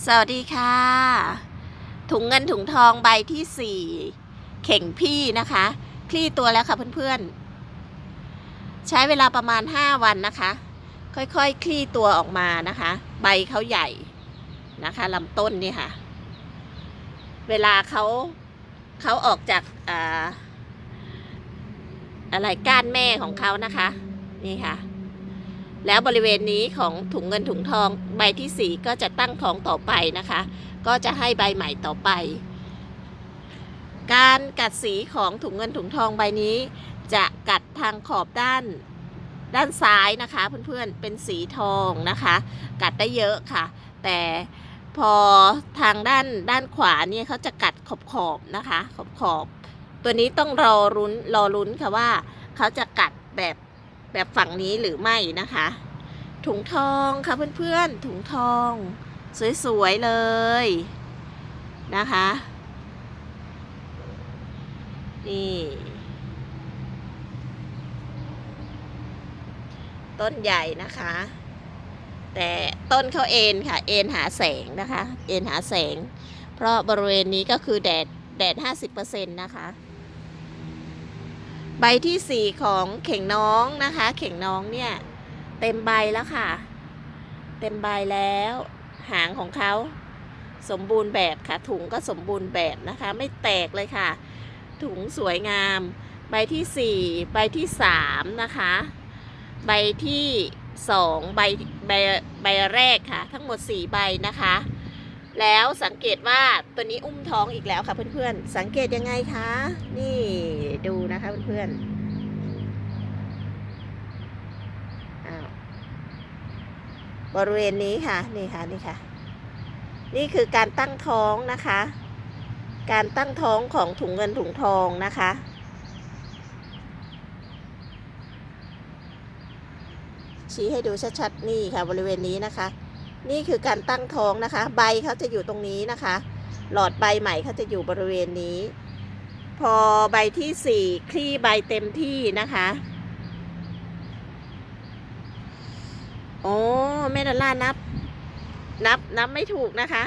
สวัสดีค่ะ ถุงเงินถุงทองใบที่สี่เข่งพี่นะคะ คลี่ตัวแล้วค่ะเพื่อนๆ ใช้เวลาประมาณ5วันนะคะ ค่อยๆคคลี่ตัวออกมานะคะ ใบเขาใหญ่นะคะลำต้นนี่ค่ะ เวลาเขาเขาออกจากอาอะไรก้านแม่ของเขานะคะ นี่ค่ะ แล้วบริเวณนี้ของถุงเงินถุงทองใบที่สี่ก็จะตั้งท้องต่อไปนะคะ ก็จะให้ใบใหม่ต่อไป การกัดสีของถุงเงินถุงทองใบนี้ จะกัดทางขอบด้านด้านซ้ายนะคะเพื่อนๆเป็นสีทองนะคะ กัดได้เยอะค่ะ แต่พอทางด้านด้านขวาเนี่ยเขาจะกัดขอบขอบนะคะ ขอบขอบ ตัวนี้ต้องรอรุ้นรอรุ้นค่ะว่าเขาจะกัดแบบ แบบฝั่งนี้หรือไม่นะคะ ถุงทองค่ะเพื่อนๆ ถุงทอง สวยๆ เลยนะคะ นี่ต้นใหญ่นะคะ แต่ต้นเขาเอ็นค่ะ เอ็นหาแสงนะคะ เอ็นหาแสง เพราะบริเวณนี้ก็คือแดดแดด 50%นะคะ ใบที่สี่ของเข่งน้องนะคะ เข่งน้องเนี่ย เต็มใบแล้วค่ะ เต็มใบแล้ว หางของเขาสมบูรณ์แบบค่ะ ถุงก็สมบูรณ์แบบนะคะ ไม่แตกเลยค่ะ ถุงสวยงาม ใบที่สี่ใบที่สามนะคะ ใบที่สองใบใบใบแรกค่ะ ทั้งหมดสี่ใบนะคะ แล้วสังเกตว่าตัวนี้อุ้มท้องอีกแล้วค่ะเพื่อนๆ สังเกตยังไงคะ นี่ดูนะคะเพื่อนๆอ้าวบริเวณนี้ค่ะนี่ค่ะนี่ค่ะ นี่คือการตั้งท้องนะคะ การตั้งท้องของถุงเงินถุงทองนะคะชี้ให้ดูชัดๆนี่ค่ะบริเวณนี้นะคะ นี่คือการตั้งท้องนะคะ ใบเขาจะอยู่ตรงนี้นะคะ หลอดใบใหม่เขาจะอยู่บริเวณนี้ พอใบที่สี่คลี่ใบเต็มที่นะคะโอ้แม่ดอลล่านับ นับนับไม่ถูกนะคะ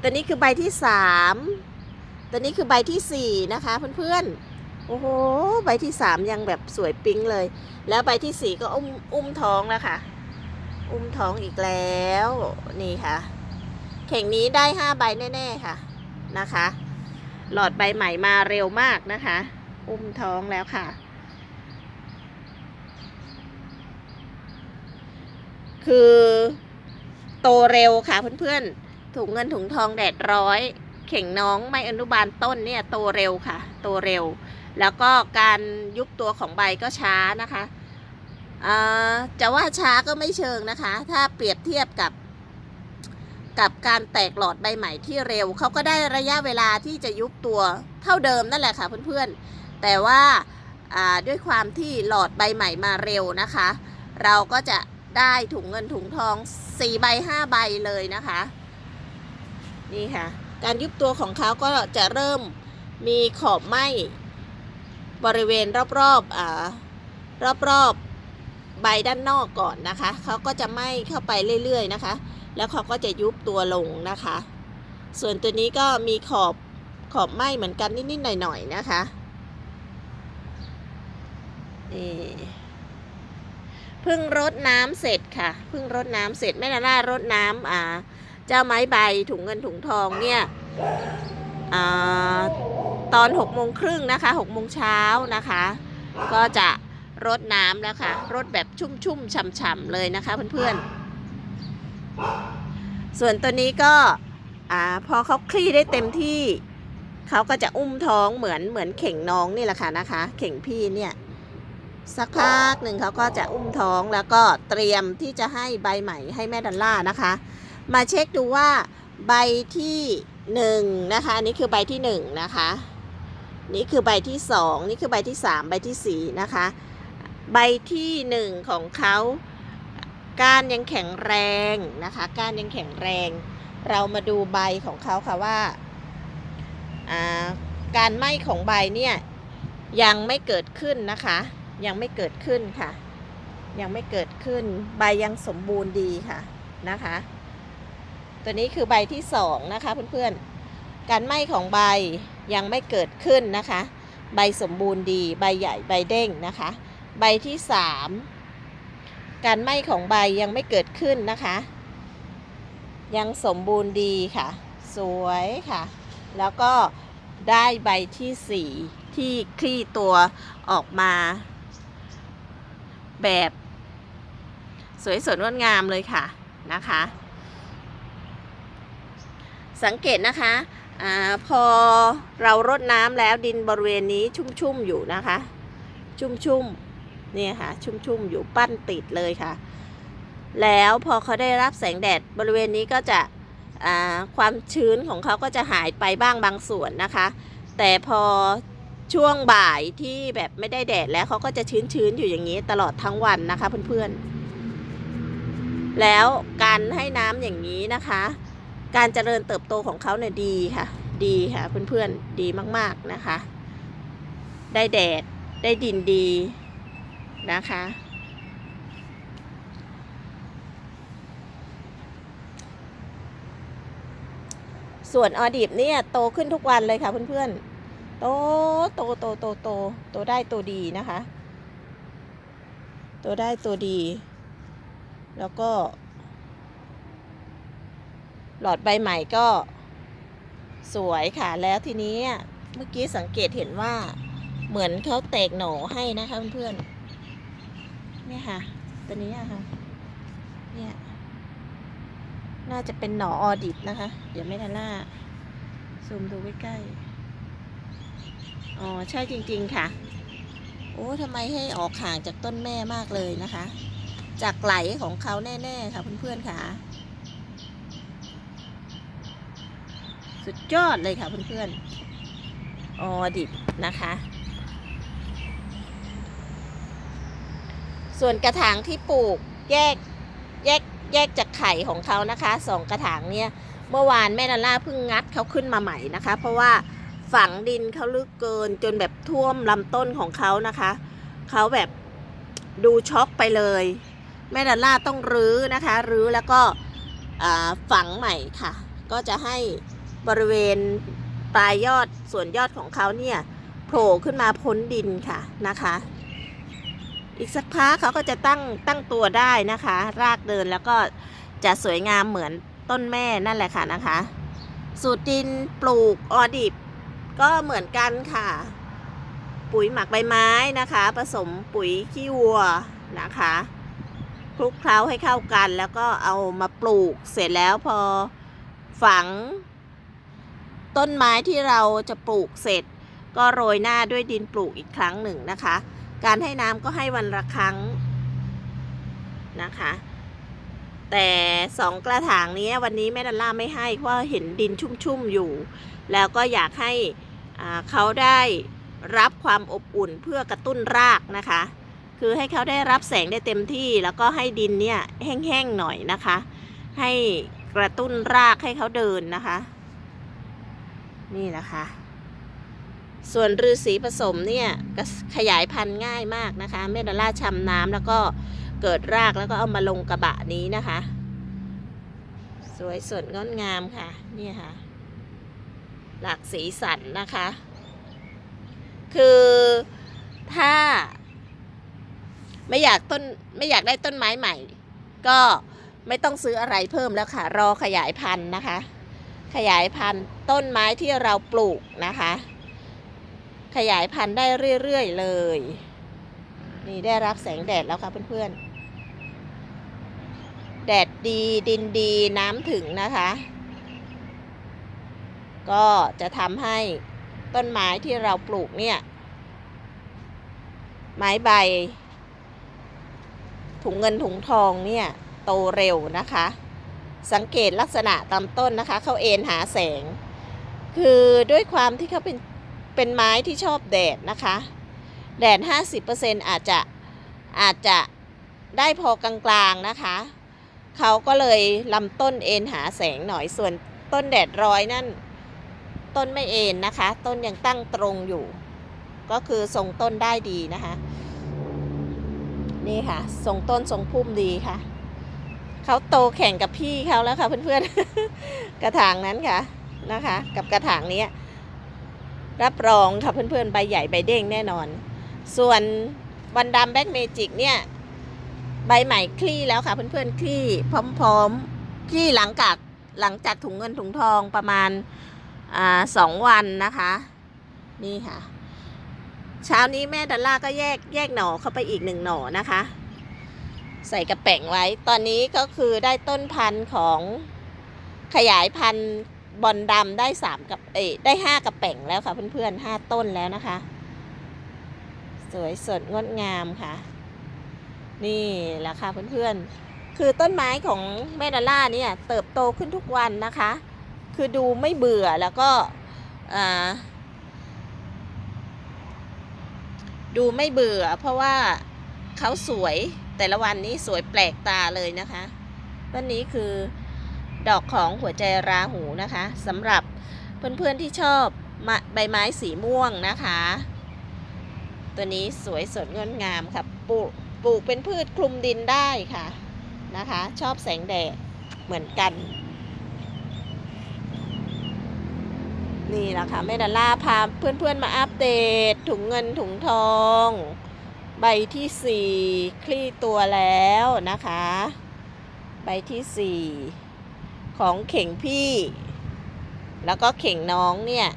ตัวนี้คือใบที่สามตัวนี้คือใบที่สี่นะคะเพื่อนๆโอ้โหใบที่สามยังแบบสวยปิ๊งเลย แล้วใบที่สี่ก็อุ้มอุ้มท้องแล้วค่ะ อุ้มท้องอีกแล้ว นี่ค่ะเข่งนี้ได้ห้าใบแน่ๆค่ะนะคะ หลอดใบใหม่มาเร็วมากนะคะ อุ้มท้องแล้วค่ะ คือโตเร็วค่ะเพื่อนๆ ถุงเงินถุงทองแดดร้อย เข่งน้องไม่อนุบาลต้นเนี่ยโตเร็วค่ะ โตเร็ว แล้วก็การยุบตัวของใบก็ช้านะคะ จะว่าช้าก็ไม่เชิงนะคะ ถ้าเปรียบเทียบกับ กับการแตกหลอดใบใหม่ที่เร็ว เขาก็ได้ระยะเวลาที่จะยุบตัวเท่าเดิมนั่นแหละค่ะเพื่อนๆ แต่ว่าอ่าด้วยความที่หลอดใบใหม่มาเร็วนะคะ เราก็จะได้ถุงเงินถุงทอง4ใบ5ใบเลยนะคะ นี่ค่ะ การยุบตัวของเขาก็จะเริ่มมีขอบไหมบริเวณรอบๆอ่ารอบๆ ใบด้านนอกก่อนนะคะเขาก็จะไหม้เข้าไปเรื่อยๆนะคะ แล้วเขาก็จะยุบตัวลงนะคะ ส่วนตัวนี้ก็มีขอบขอบไหม้เหมือนกันนิดๆหน่อยๆนะคะนี่เพิ่งรดน้ำเสร็จค่ะเพิ่งรดน้ำเสร็จแม่นาร่ารดน้ำอ่า เจ้าไม้ใบถุงเงินถุงทองเนี่ยอ่าตอน6โมงครึ่งนะคะ6โมงเช้านะคะ ก็จะ รดน้ำแล้วค่ะรดแบบชุ่มๆฉ่ำๆเลยนะคะเพื่อนๆ ส่วนตัวนี้ก็อ่าพอเขาคลี่ได้เต็มที่เขาก็จะอุ้มท้องเหมือนเหมือนเข่งน้องนี่แหละค่ะนะคะ เข่งพี่เนี่ยสักพักหนึ่งเขาก็จะอุ้มท้องแล้วก็เตรียมที่จะให้ใบใหม่ให้แม่ดัลล่านะคะ มาเช็คดูว่าใบที่หนึ่งนะคะอันนี้คือใบที่หนึ่งนะคะ นี่คือใบที่สองนี่คือใบที่สามใบที่สี่นะคะ ใบที่หนึ่งของเขาก้านยังแข็งแรงนะคะ ก้านยังแข็งแรง เรามาดูใบของเขาค่ะว่าาการไหม้ของใบเนี่ยยังไม่เกิดขึ้นนะคะ ยังไม่เกิดขึ้นค่ะ ยังไม่เกิดขึ้น ใบยังสมบูรณ์ดีค่ะนะคะ ตัวนี้คือใบที่สองนะคะเพื่อนๆ การไหม้ของใบยังไม่เกิดขึ้นนะคะ ใบสมบูรณ์ดี ใบใหญ่ใบเด้งนะคะ ใบที่สามการไหม้ของใบยังไม่เกิดขึ้นนะคะ ยังสมบูรณ์ดีค่ะ สวยค่ะ แล้วก็ได้ใบที่สี่ที่คลี่ตัวออกมา แบบ สวยสดงดงามเลยค่ะนะคะ สังเกตนะคะอพอเรารดน้ำแล้วดินบริเวณนี้ชุ่มๆอยู่นะคะ ชุ่มๆ เนี่ยค่ะ ชุ่มๆ อยู่ปั้นติดเลยค่ะ แล้วพอเขาได้รับแสงแดดบริเวณนี้ก็จะความชื้นของเขาก็จะหายไปบ้างบางส่วนนะคะ แต่พอช่วงบ่ายที่แบบไม่ได้แดดแล้วเขาก็จะชื้นๆ อยู่อย่างนี้ตลอดทั้งวันนะคะเพื่อนๆ แล้วการให้น้ำอย่างนี้นะคะ การเจริญเติบโตของเขาเนี่ยดีค่ะ ดีค่ะเพื่อนๆ ดีมากๆนะคะ ได้แดดได้ดินดี นะคะ ส่วนออดิบเนี่ยโตขึ้นทุกวันเลยค่ะเพื่อนๆ โตโตโตโตโตโตได้ตัวดีนะคะ โตได้ตัวดี แล้วก็ หลอดใบใหม่ก็สวยค่ะแล้วทีนี้เมื่อกี้สังเกตเห็นว่าเหมือนเขาแตกหน่อให้นะคะเพื่อนๆ เนี่ยค่ะ ตัวนี้อะค่ะ เนี่ย น่าจะเป็นหน่อออดิบนะคะ เดี๋ยวไม่ทันล่า ซูมดูใกล้ๆ อ๋อ ใช่จริงๆค่ะ โอ้ทำไมให้ออกห่างจากต้นแม่มากเลยนะคะ จากไหลของเขาแน่ๆค่ะเพื่อนๆค่ะ สุดยอดเลยค่ะเพื่อนๆ ออดิบนะคะ ส่วนกระถางที่ปลูกแยกแยกแยกจากไข่ของเขานะคะสองกระถางเนี่ยเมื่อวานแม่นาล่าเพิ่งงัดเขาขึ้นมาใหม่นะคะ เพราะว่าฝังดินเขาลึกเกินจนแบบท่วมลำต้นของเขานะคะเขาแบบดูช็อกไปเลย แม่ดาล่าต้องรื้อนะคะ รื้อแล้วก็ฝังใหม่ค่ะ ก็จะให้บริเวณปลายยอดส่วนยอดของเขาเนี่ยโผล่ขึ้นมาพ้นดินค่ะนะคะ อีกสักพักเขาก็จะตั้งตั้งตัวได้นะคะ รากเดินแล้วก็จะสวยงามเหมือนต้นแม่นั่นแหละค่ะนะคะ สูตรดินปลูกออดิบ ก็เหมือนกันค่ะ ปุ๋ยหมักใบไม้นะคะ ผสมปุ๋ยขี้วัวนะคะคลุกเคล้าให้เข้ากันแล้วก็เอามาปลูกเสร็จแล้วพอฝัง ต้นไม้ที่เราจะปลูกเสร็จ ก็โรยหน้าด้วยดินปลูกอีกครั้งหนึ่งนะคะ การให้น้ำก็ให้วันละครั้งนะคะ แต่สองกระถางนี้วันนี้แม่ดัลล่าไม่ให้เพราะเห็นดินชุ่มๆอยู่ แล้วก็อยากให้เขาได้รับความอบอุ่นเพื่อกระตุ้นรากนะคะ คือให้เขาได้รับแสงได้เต็มที่ แล้วก็ให้ดินเนี่ยแห้งๆหน่อยนะคะ ให้กระตุ้นรากให้เขาเดินนะคะ นี่นะคะ ส่วนฤาษีผสมเนี่ยก็ขยายพันธุ์ง่ายมากนะคะเมดล่าชำน้ำแล้วก็เกิดรากแล้วก็เอามาลงกระบะนี้นะคะ สวยสดงดงามค่ะนี่ค่ะ หลากสีสันนะคะ คือถ้า ไม่อยากต้นไม่อยากได้ต้นไม้ใหม่ ก็ไม่ต้องซื้ออะไรเพิ่มแล้วค่ะ รอขยายพันธุ์นะคะ ขยายพันธุ์ต้นไม้ที่เราปลูกนะคะ ขยายพันธุ์ได้เรื่อยๆเลย นี่ได้รับแสงแดดแล้วค่ะเพื่อนๆ แดดดีดินดีน้ำถึงนะคะ ก็จะทำให้ต้นไม้ที่เราปลูกเนี่ย ไม้ใบ ถุงเงินถุงทองเนี่ย โตเร็วนะคะ สังเกตลักษณะตามต้นนะคะ เขาเอ็นหาแสง คือด้วยความที่เขาเป็น เป็นไม้ที่ชอบแดดนะคะ แดด 50%อาจจะอาจจะได้พอกลางๆนะคะ เขาก็เลยลำต้นเอ็นหาแสงหน่อยส่วนต้นแดดร้อยนั่น ต้นไม่เอ็นนะคะ ต้นยังตั้งตรงอยู่ ก็คือทรงต้นได้ดีนะคะ นี่ค่ะ ทรงต้นทรงพุ่มดีค่ะ เขาโตแข่งกับพี่เขาแล้วค่ะเพื่อนๆ กระถางนั้นค่ะนะคะ กับกระถางเนี้ย รับรองค่ะเพื่อนๆ ใบใหญ่ใบเด้งแน่นอน ส่วนวันดำแบ็กเมจิกเนี่ย ใบใหม่คลี่แล้วค่ะเพื่อนๆ คลี่พร้อมๆ คลี่หลังจากหลังจากถุงเงินถุงทองประมาณอ่าสองวันนะคะ นี่ค่ะ เช้านี้แม่ดัลล่าก็แยกแยกหน่อเข้าไปอีกหนึ่งหน่อนะคะ ใส่กระแป้งไว้ ตอนนี้ก็คือได้ต้นพันธุ์ของขยายพันธุ์ บอลดำได้สามกับเอยได้ห้ากระแป้งแล้วค่ะเพื่อนๆห้าต้นแล้วนะคะ สวยสดงดงามค่ะ นี่แหละค่ะเพื่อนๆ คือต้นไม้ของแม่ดาล่าเนี่ยเติบโตขึ้นทุกวันนะคะ คือดูไม่เบื่อแล้วก็ดูไม่เบื่อ เพราะว่าเขาสวยแต่ละวันนี้สวยแปลกตาเลยนะคะต้นนี้คือ ดอกของหัวใจราหูนะคะสำหรับเพื่อนๆที่ชอบใบไม้สีม่วงนะคะ ตัวนี้สวยสดงดงามค่ะปลูกปลูกเป็นพืชคลุมดินได้ค่ะนะคะ ชอบแสงแดดเหมือนกัน นี่แหละค่ะแม่ดาล่าพาเพื่อนๆมาอัปเดตถุงเงินถุงทอง ใบที่สี่คลี่ตัวแล้วนะคะ ใบที่สี่ ของเข่งพี่ แล้วก็เข่งน้องเนี่ย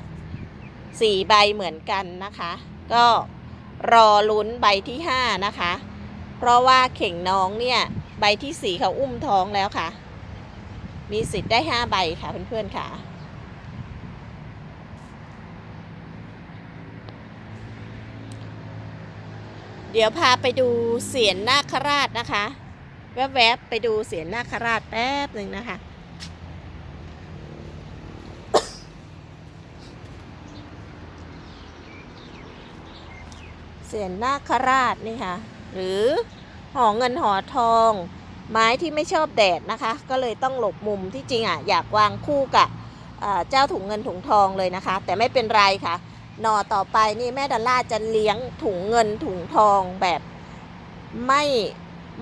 สี่ใบเหมือนกันนะคะ ก็รอลุ้นใบที่ห้านะคะ เพราะว่าเข่งน้องเนี่ยใบที่สี่เขาอุ้มท้องแล้วค่ะ มีสิทธิ์ได้ห้าใบค่ะเพื่อนๆค่ะเดี๋ยวพาไปดูเสียนนาคราชนะคะ แวบๆไปดูเสียนนาคราชแป๊บหนึ่งนะคะ เสียนนาคราชนี่ค่ะ หรือหอเงินหอทอง ไม้ที่ไม่ชอบแดดนะคะ ก็เลยต้องหลบมุมที่จริงอะอยากวางคู่กับเจ้าถุงเงินถุงทองเลยนะคะ แต่ไม่เป็นไรค่ะหน่อต่อไปนี่แม่ดัลล่าจะเลี้ยงถุงเงินถุงทองแบบไม่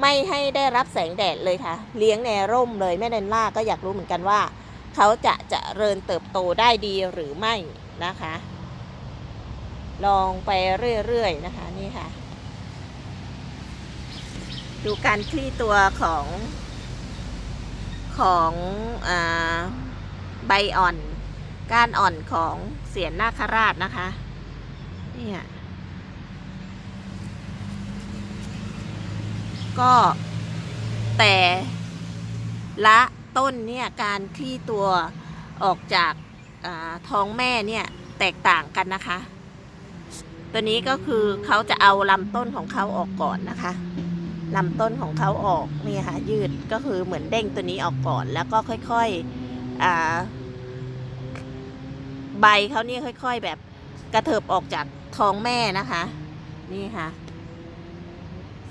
ไม่ให้ได้รับแสงแดดเลยค่ะ เลี้ยงในร่มเลยแม่ดัลล่าก็อยากรู้เหมือนกันว่า เขาจะจะเจริญเติบโตได้ดีหรือไม่นะคะ ลองไปเรื่อยๆนะคะนี่ค่ะ ดูการคลี่ตัวของของอใบอ่อนก้านอ่อนของเสียนนาคราชนะคะนี่ยก็แต่ละต้นเนี่ยการคลี่ตัวออกจากอท้องแม่เนี่ยแตกต่างกันนะคะ ตัวนี้ก็คือเขาจะเอาลำต้นของเขาออกก่อนนะคะลำต้นของเขาออกนี่ค่ะยืดก็คือเหมือนเด้งตัวนี้ออกก่อน แล้วก็ค่อยๆอ่าใบเขาเนี่ยค่อย ๆ แบบกระเถิบออกจากท้องแม่นะคะ นี่ค่ะ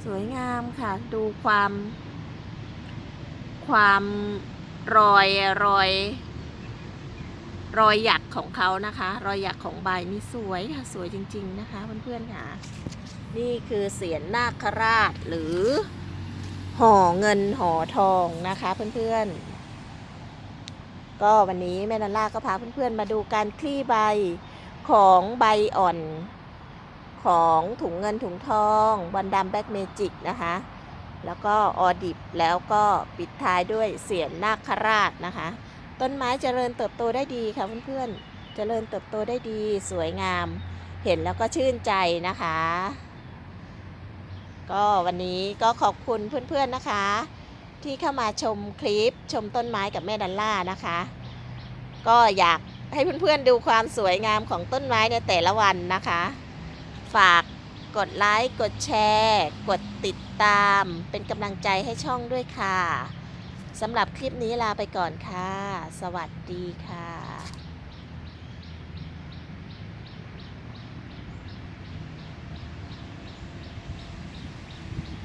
สวยงามค่ะ ดูความ ความรอยรอย รอยหยัก ของเขานะคะ รอยหยักของใบนี่สวยค่ะสวยจริง ๆ นะคะเพื่อนๆค่ะนี่คือเสียนนาคราชหรือห่อเงินห่อทองนะคะเพื่อนๆ ก็วันนี้แม่นันล่าก็พาเพื่อนๆมาดูการคลี่ใบของใบอ่อนของถุงเงินถุงทองบอลดำแบ็กเมจิกนะคะ แล้วก็ออดิบแล้วก็ปิดท้ายด้วยเสียนนาคราชนะคะ ต้นไม้เจริญเติบโตได้ดีค่ะเพื่อนๆ เจริญเติบโตได้ดีสวยงาม เห็นแล้วก็ชื่นใจนะคะ ก็วันนี้ก็ขอบคุณเพื่อนๆนะคะ ที่เข้ามาชมคลิปชมต้นไม้กับแม่ดัลล่านะคะ ก็อยากให้เพื่อนๆดูความสวยงามของต้นไม้ในแต่ละวันนะคะ ฝากกดไลค์กดแชร์ กดติดตาม เป็นกำลังใจให้ช่องด้วยค่ะสำหรับคลิปนี้ลาไปก่อนค่ะ สวัสดีค่ะ